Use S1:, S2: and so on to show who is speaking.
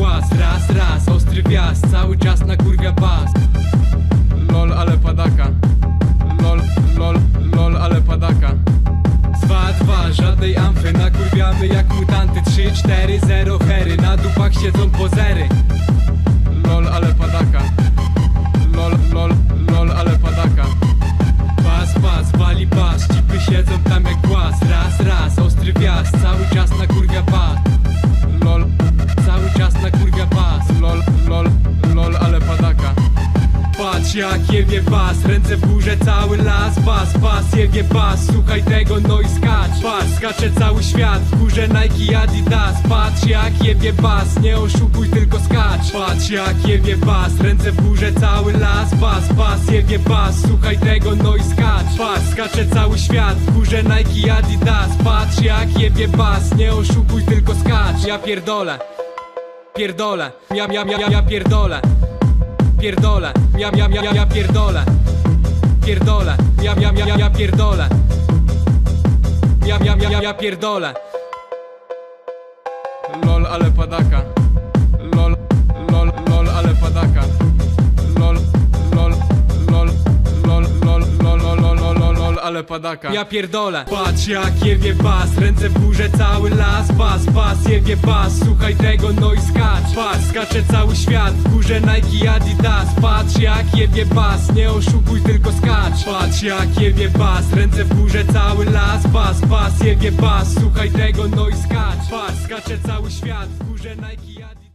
S1: głaz. Raz, raz, ostry wjazd Cały czas na kurwia bas Lol, ale padaka. Lol, lol, lol, ale padaka. 2-2, żadnej amfy Nakurwiamy jak mutanty. 3-4-0 hery Na dupach siedzą pozery. Lol, ale padaka. Lol, lol, lol, ale padaka. Bas, bas, wali bas Cipy siedzą tam jak głaz. Raz, raz, ostry wjazd Cały czas na kurwia Patrz jak jebie bas, ręce w górze, cały las Bas, bas, jebie bas, słuchaj tego, no i skacz. Patrz, skacze cały świat, w górze Nike, Adidas. Patrz jak jebie bas, nie oszukuj, tylko skacz. Patrz jak jebie bas, ręce w górze, cały las Bas, bas, jebie bas, słuchaj tego, no i skacz. Patrz, skacze cały świat, w górze Nike, Adidas. Patrz jak jebie bas, nie oszukuj, tylko skacz. Ja pierdolę, pierdolę, ja, ja, ja, ja pierdolę pierdolę, ja, ja, ja, ja, pierdolę Pierdolę, ja, ja, ja, ja, pierdolę Ja, ja, ja, ja, pierdolę Lol, ale padaka Lol, lol, lol, ale padaka Lol, lol, lol, lol, lol, lol, lol, ale padaka Ja pierdolę Patrz jak jebie bas, ręce w górze, cały las Bas, bas, jebie bas, słuchaj tego, no i skacz skacze cały świat, w górze Nike, Adidas. Patrz jak jebie bas, nie oszukuj, tylko skacz. Patrz jak jebie bas, ręce w górze, cały las. Bas, bas, jebie bas, słuchaj tego, no i skacz. Patrz, skacze cały świat, w górze Nike,